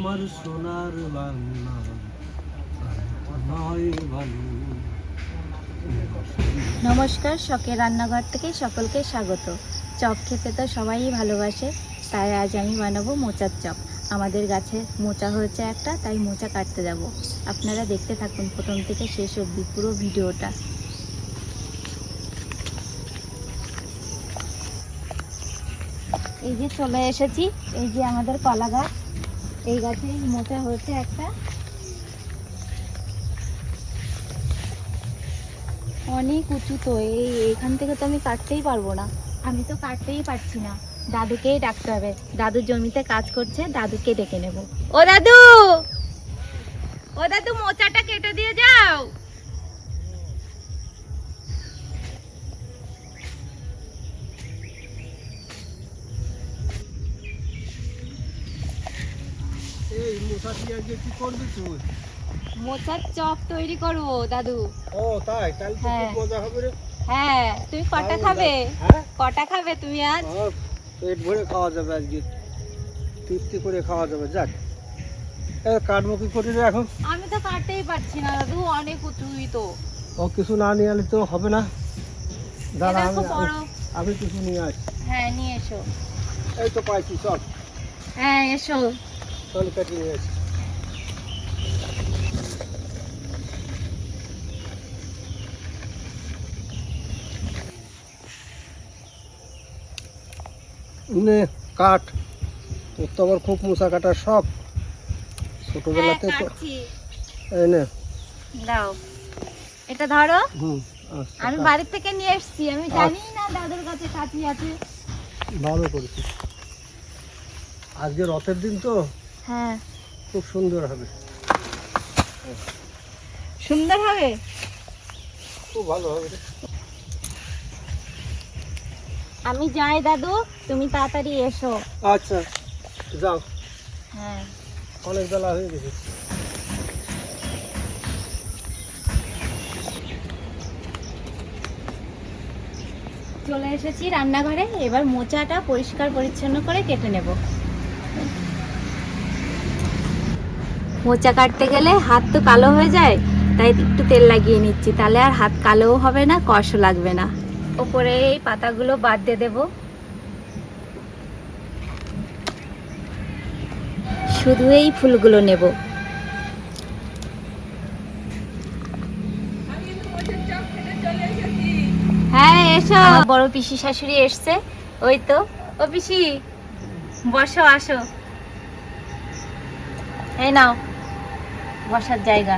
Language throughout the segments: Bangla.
আমার সোনার বাংলা নমস্কার, শখের রান্নাঘর থেকে সকলকে স্বাগত। চপ খেতে তো সবাই ভালোবাসে, তাই আজ আমি বানাবো মোচার চপ। আমাদের গাছে মোচা হয়েছে একটা, তাই মোচা কাটতে যাব। আপনারা দেখতে থাকুন প্রথম থেকে শেষ অবধি পুরো ভিডিওটা। এই যে চলে এসেছি, এই যে আমাদের কলা গাছ এই গাছে মোচা হয়েছে একটা। অনেক উঁচু তো, এই এখান থেকে তো আমি কাটতেই পারব না। আমি তো কাটতেই পারছি না। দাদুকেই ডাকতে হবে। দাদু জমিতে কাজ করছে, দাদুকে ডেকে নেব। ও দাদু! ও দাদু, মোচাটা কেটে দিয়ে যাও। মশা দিয়ে আজকে কি করবি তুই মোচার চপ তৈরি করব দাদু। ও তাই? তাহলে তো হ্যাঁ। খুব মজা হবে রে। হ্যাঁ তুমি কটা খাবে? হ্যাঁ? কটা খাবে তুমি আজ? পেট ভরে খাওয়া যাবে আজকে। তৃপ্তি করে খাওয়া যাবে। যাক। কাটবো কি করে এখন। আমি তো কাটতেই পারছি না দাদু। অনেক উঁচুই তো। ও কিছু না নিয়ে আলে তো হবে না। আমি আমি কিছু নিয়ে আসি। হ্যাঁ নিয়ে এসো। এই তো পাইছি চল। হ্যাঁ এসো। চল কেটে নিয়ে নে কাঠ। তোর তো আবার খুব মশা কাটার শখ। হ্যাঁ ছোটবেলাতে তো কাটছি। এই নে। দাও। এটা ধরো। হুম আচ্ছা, আমি কাট। বাড়ির থেকে নিয়ে এসেছি। আমি জানি না দাদুর কাছে কাঁচি আছে। ভালো করেছিস। আজকে রথের দিন তো। হ্যাঁ। খুব সুন্দর হবে। সুন্দর হবে? খুব ভালো হবে। আমি যাই দাদু তুমি তাড়াতাড়ি এসো। আচ্ছা যাও। হ্যাঁ। অনেক বেলা হয়ে গেছে। চলে এসেছি রান্নাঘরে। এবার মোচাটা পরিষ্কার পরিচ্ছন্ন করে কেটে নেব। মোচা কাটতে গেলে হাত তো কালো হয়ে যায়, তাই একটু তেল লাগিয়ে নিচ্ছি। তাহলে আর হাত কালোও হবে না কষও লাগবে না। ওপরে এই পাতাগুলো বাদ দিয়ে দেবো। শুধু এই ফুলগুলো নেব। হ্যাঁ এসো। বড় পিসি শাশুড়ি এসছে। ওই তো। ও পিসি, বসো, আসো। এই নাও। বসার জায়গা।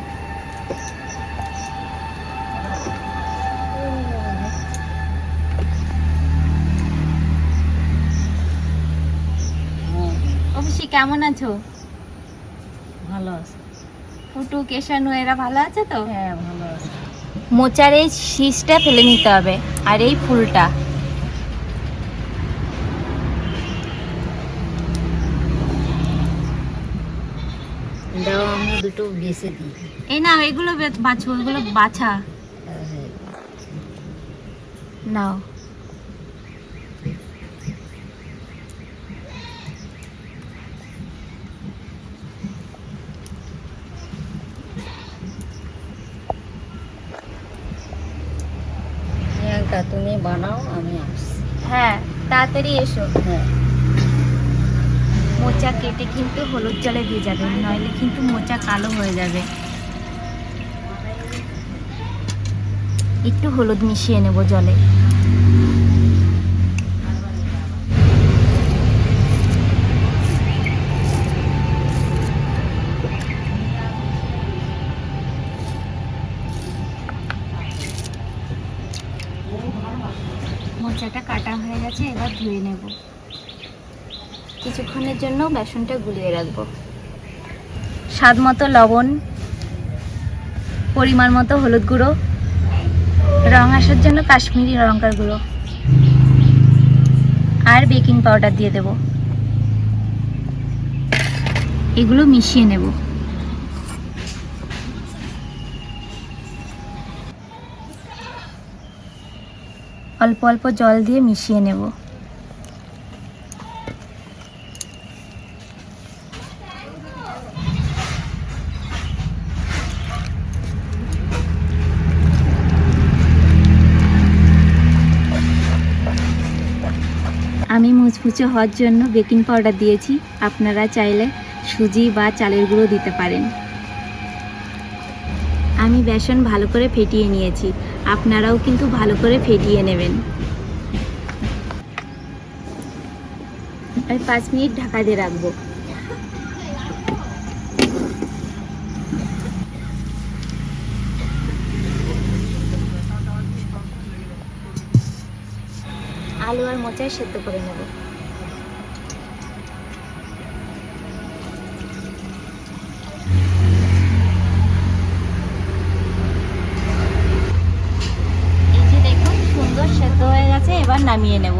পিসি কেমন আছো? ভালো আছে। ফুটু কেশানু এরা ভালো আছে তো? হ্যাঁ ভালো আছে। মোচার এই শীষটা ফেলে নিতে হবে আর এই ফুলটা। দাও আমি দুটো বেছে দিই এই না এগুলো বে- বাছো এগুলো বাছা। হ্যাঁ, নাও। প্রিয়াঙ্কা তুমি বানাও আমি আসছি। হ্যাঁ তাড়াতাড়ি এসো। হ্যাঁ। মোচা কেটে কিন্তু হলুদ জলে দিয়ে যাবে নইলে কিন্তু মোচা কালো হয়ে যাবে। একটু হলুদ মিশিয়ে নেব জলে। মোচাটা কাটা হয়ে গেছে, এবার ধুয়ে নেব। কিছুক্ষণের জন্য বেসনটা গুলিয়ে রাখব। স্বাদ মতো লবণ, পরিমাণ মতো হলুদ গুঁড়ো, রং আসার জন্য কাশ্মীরি লঙ্কার গুঁড়ো আর বেকিং পাউডার দিয়ে দেব। এগুলো মিশিয়ে নেব। অল্প অল্প জল দিয়ে মিশিয়ে নেব। মুচমুচে হওয়ার জন্য বেকিং পাউডার দিয়েছি। আপনারা চাইলে সুজি বা চালের গুঁড়ো দিতে পারেন। আমি বেসন ভালো করে ফেটিয়ে নিয়েছি। আপনারাও কিন্তু ভালো করে ফেটিয়ে নেবেন। আর পাঁচ মিনিট ঢাকা দিয়ে রাখব। আলু আর মোচাই সেদ্ধ করে নেব এই যে দেখুন সুন্দর সেদ্ধ হয়ে গেছে এবার নামিয়ে নেব।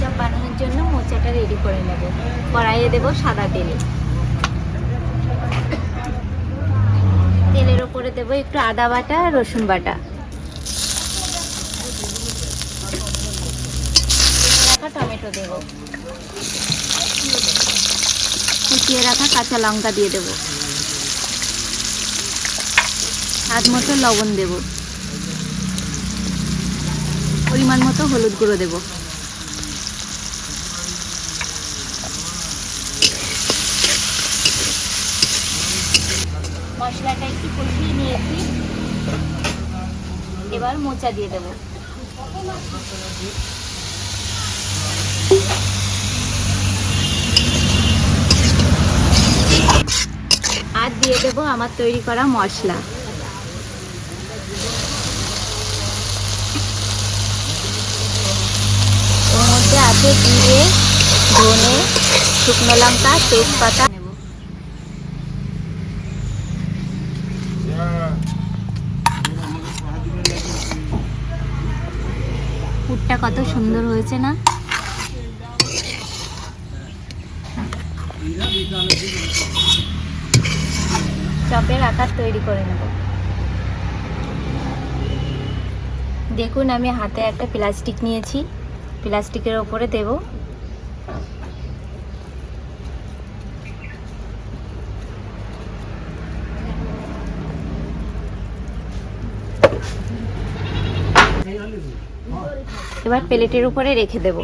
চপ বানানোর জন্য মোচাটা রেডি করে নেব। কড়াইয়ে দেব সাদা তেলে। তেলের ওপরে দেবো একটু আদা বাটা, রসুন বাটা। টমেটো দেব। কুচিয়ে রাখা কাঁচা লঙ্কা দিয়ে দেব। স্বাদ মতো লবণ দেব। পরিমাণ মতো হলুদ গুঁড়ো দেব। মশলাটা একটু কষিয়ে নিয়েছি। এবার মোচা দিয়ে দেবো। আর দিয়ে দেবো আমার তৈরি করা মশলা। ওর মধ্যে আছে জিরে, ধনে, শুকনো লঙ্কা, তেজপাতা। নেব পুরটা কত সুন্দর হয়েছে না? চপের আকার তৈরি করে নেব। দেখুন, আমি হাতে একটা প্লাস্টিক নিয়েছি। প্লাস্টিকের ওপরে দেব। এবার প্লেটের উপরে রেখে দেব।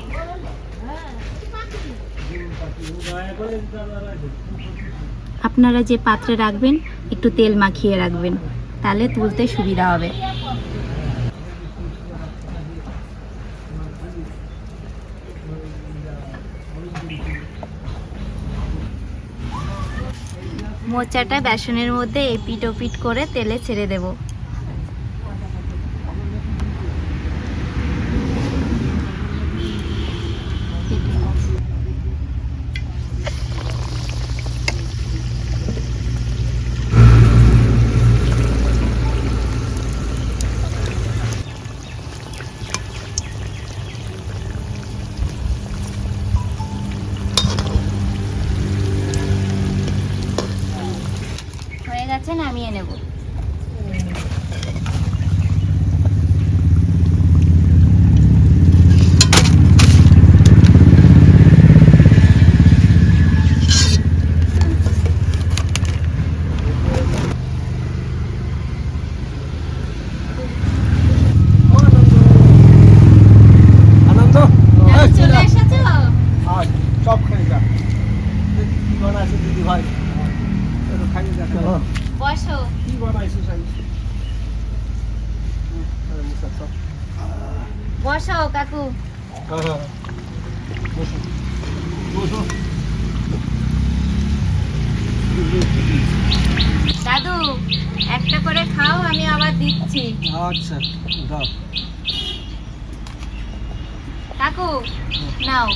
আপনারা যে পাত্রে রাখবেন, একটু তেল মাখিয়ে রাখবেন, তাহলে তুলতে সুবিধা হবে। মোচাটা বেসনের মধ্যে এপিট ওপিট করে তেলে ছেড়ে দেব হয়ে গেছে নামিয়ে নেব আনন্দ এই, চলে যা। এসেছ আয়, চপ খাই যা দেখি কি বানাইছে দিদি ভাই একটু খাই যা বসো কি। বসো কাকু। বসো। বসো। দাদু একটা করে খাও আমি আবার দিচ্ছি আচ্ছা দাও কাকু নাও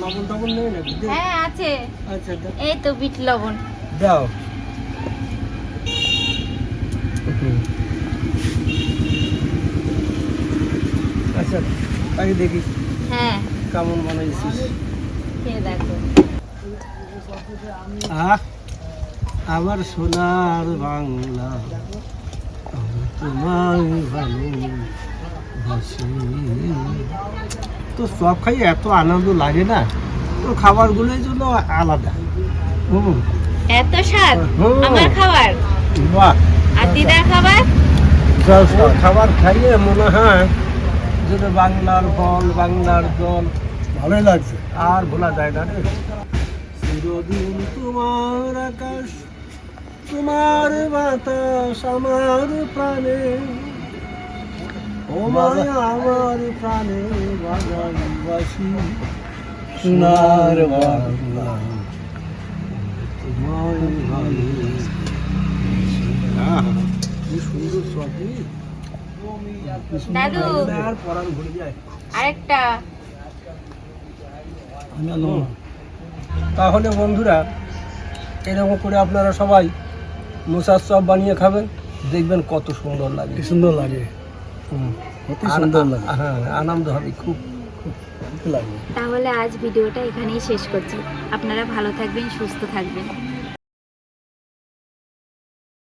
লবণ টবণ নেই নাকি? হ্যাঁ আছে। আচ্ছা এই তো বিট লবণ। দাও। আচ্ছা আগে দেখি হ্যাঁ। কেমন বানাইছিস। খেয়ে দেখো। আহ আমার সোনার বাংলা। তোমায় ভালোবাসি। তো সব খাই এত আনন্দ লাগে না। তো খাবারগুলোর জন্য আলাদা। হুম। এত স্বাদ। আমার খাবার? বাহ। আর দিদার খাবার? খাবার খাইয়ে মনে হয় যেটা বাংলার ফল বাংলার জল ভালোই লাগছে। আর ভোলা যায় না রে। চিরদিন তোমার আকাশ তোমার বাতাস আমার প্রাণে। আমার প্রাণে সোনার বাংলা তোমায় ভালোবাসি। সুন্দর সবই দাদু আর পরাণ ভরে যায়। আরেকটা। তাহলে বন্ধুরা এরকম করে আপনারা সবাই মোসার চপ বানিয়ে খাবেন দেখবেন কত সুন্দর লাগে। সুন্দর লাগে। আনন্দ হবে খুব খুব তাহলে আজ ভিডিওটা এখানেই শেষ করছি। আপনারা ভালো থাকবেন সুস্থ থাকবেন।